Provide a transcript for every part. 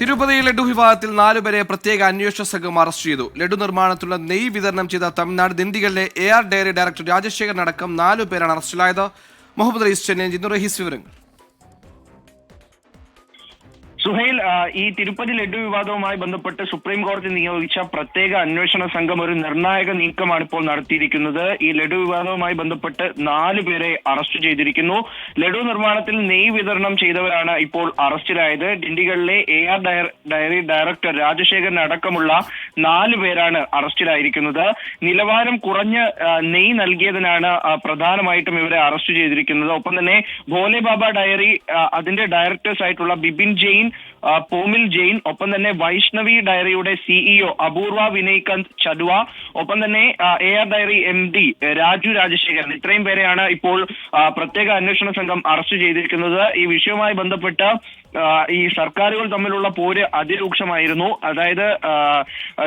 തിരുപ്പതി ലഡു വിവാദത്തിൽ നാലുപേരെ പ്രത്യേക അന്വേഷണ സംഘം അറസ്റ്റ് ചെയ്തു. ലഡു നിർമ്മാണത്തിലുള്ള നെയ് വിതരണം ചെയ്ത Tamil Nadu ദിണ്ടിഗലിലെ A R dairy director Rajasekharan അടക്കം നാലു പേരാണ് അറസ്റ്റിലായത്. മുഹമ്മദ് റഹീസ് ചെന്നൈ ജിന്നു റഹീസ് വിവരങ്ങൾ. സുഹൈൽ ഈ തിരുപ്പതി ലഡു വിവാദവുമായി ബന്ധപ്പെട്ട് സുപ്രീം കോടതി നിയോഗിച്ച പ്രത്യേക അന്വേഷണ സംഘം ഒരു നിർണായക നീക്കമാണ് ഇപ്പോൾ നടത്തിയിരിക്കുന്നത്. ഈ ലഡു വിവാദവുമായി ബന്ധപ്പെട്ട് നാല് പേരെ അറസ്റ്റ് ചെയ്തിരിക്കുന്നു. ലഡു നിർമ്മാണത്തിൽ നെയ് വിതരണം ചെയ്തവരാണ് ഇപ്പോൾ അറസ്റ്റിലായത്. ഡിണ്ടിഗലിലെ A R dairy director Rajasekharan അടക്കമുള്ള നാല് പേരാണ് അറസ്റ്റിലായിരിക്കുന്നത്. നിലവാരം കുറഞ്ഞ നെയ് നൽകിയതിനാണ് പ്രധാനമായിട്ടും ഇവരെ അറസ്റ്റ് ചെയ്തിരിക്കുന്നത്. ഒപ്പം തന്നെ ഭോലെ ബാബ ഡയറി അതിന്റെ ഡയറക്ടേഴ്സ് ആയിട്ടുള്ള ബിബിൻ ജെയിൻ പോമിൽ ജെയിൻ ഒപ്പം തന്നെ വൈഷ്ണവി ഡയറിയുടെ സിഇഒ അപൂർവ വിനയ്കന്ത് ചടുവ ഒപ്പം തന്നെ A R dairy M D Raju Rajasekharan. ഇത്രയും പേരെയാണ് ഇപ്പോൾ പ്രത്യേക അന്വേഷണ സംഘം അറസ്റ്റ് ചെയ്തിരിക്കുന്നത്. ഈ വിഷയവുമായി ബന്ധപ്പെട്ട് ഈ സർക്കാരുകൾ തമ്മിലുള്ള പോര് അതിരൂക്ഷമായിരുന്നു. അതായത്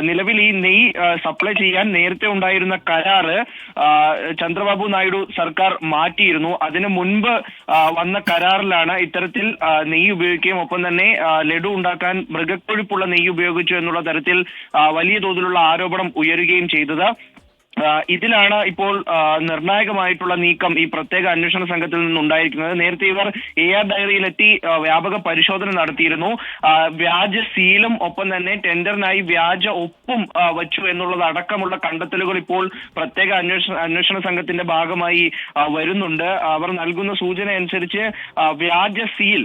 നിലവിൽ ഈ നെയ് സപ്ലൈ ചെയ്യാൻ നേരത്തെ ഉണ്ടായിരുന്ന കരാറ് ചന്ദ്രബാബു നായിഡു സർക്കാർ മാറ്റിയിരുന്നു. അതിനു മുൻപ് വന്ന കരാറിലാണ് ഇത്തരത്തിൽ നെയ് ഉപയോഗിക്കുകയും ഒപ്പം തന്നെ ലഡു ഉണ്ടാക്കാൻ മൃഗക്കൊഴുപ്പുള്ള നെയ്യ് ഉപയോഗിച്ചു എന്നുള്ള തരത്തിൽ വലിയ തോതിലുള്ള ആരോപണം ഉയരുകയും ചെയ്തത്. ഇതിലാണ് ഇപ്പോൾ നിർണായകമായിട്ടുള്ള നീക്കം ഈ പ്രത്യേക അന്വേഷണ സംഘത്തിൽ നിന്നുണ്ടായിരിക്കുന്നത്. നേരത്തെ ഇവർ എ ആർ ഡയറിയിലെത്തി വ്യാപക പരിശോധന നടത്തിയിരുന്നു. വ്യാജ സീലും ഒപ്പം തന്നെ ടെൻഡറിനായി വ്യാജ ഒപ്പും വച്ചു എന്നുള്ളത് അടക്കമുള്ള കണ്ടെത്തലുകൾ ഇപ്പോൾ പ്രത്യേക അന്വേഷണ അന്വേഷണ സംഘത്തിന്റെ ഭാഗമായി വരുന്നുണ്ട്. അവർ നൽകുന്ന സൂചന അനുസരിച്ച് വ്യാജ സീൽ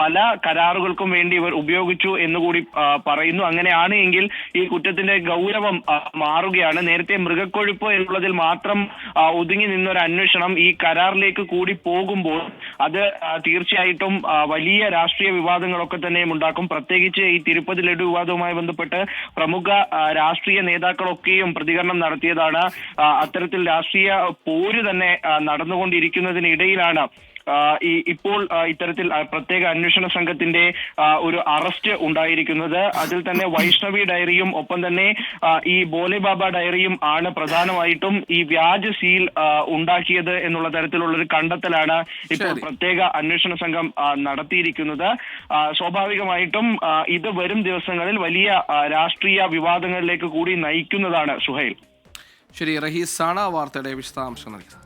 പല കരാറുകൾക്കും വേണ്ടി ഇവർ ഉപയോഗിച്ചു എന്നുകൂടി പറയുന്നു. അങ്ങനെയാണ് എങ്കിൽ ഈ കുറ്റത്തിന്റെ ഗൗരവം മാറുകയാണ്. നേരത്തെ മൃഗക്കൊഴുപ്പ് എന്നുള്ളതിൽ മാത്രം ഒതുങ്ങി നിന്നൊരു അന്വേഷണം ഈ കരാറിലേക്ക് കൂടി പോകുമ്പോൾ അത് തീർച്ചയായിട്ടും വലിയ രാഷ്ട്രീയ വിവാദങ്ങളൊക്കെ തന്നെ ഉണ്ടാക്കും. പ്രത്യേകിച്ച് ഈ തിരുപ്പതി ലഡു വിവാദവുമായി ബന്ധപ്പെട്ട് പ്രമുഖ രാഷ്ട്രീയ നേതാക്കളൊക്കെയും പ്രതികരണം നടത്തിയതാണ്. അത്തരത്തിൽ രാഷ്ട്രീയ പോര് തന്നെ നടന്നുകൊണ്ടിരിക്കുന്നതിനിടയിലാണ് ഈ ഇപ്പോൾ ഇത്തരത്തിൽ പ്രത്യേക അന്വേഷണ സംഘത്തിന്റെ ഒരു അറസ്റ്റ് ഉണ്ടായിരിക്കുന്നത്. അതിൽ തന്നെ വൈഷ്ണവി ഡയറിയും ഒപ്പം തന്നെ ഈ ബോലെ ബാബ ഡയറിയും ആണ് പ്രധാനമായിട്ടും ഈ വ്യാജ സീൽ ഉണ്ടാക്കിയത് എന്നുള്ള തരത്തിലുള്ള ഒരു കണ്ടെത്തലാണ് ഇപ്പോൾ പ്രത്യേക അന്വേഷണ സംഘം നടത്തിയിരിക്കുന്നത്. സ്വാഭാവികമായിട്ടും ഇത് വരും ദിവസങ്ങളിൽ വലിയ രാഷ്ട്രീയ വിവാദങ്ങളിലേക്ക് കൂടി നയിക്കുന്നതാണ് സുഹൈൽ. ശരി റഹീസ് സാണ ആ വാർത്തയുടെ വിശദാംശം നൽകിയത്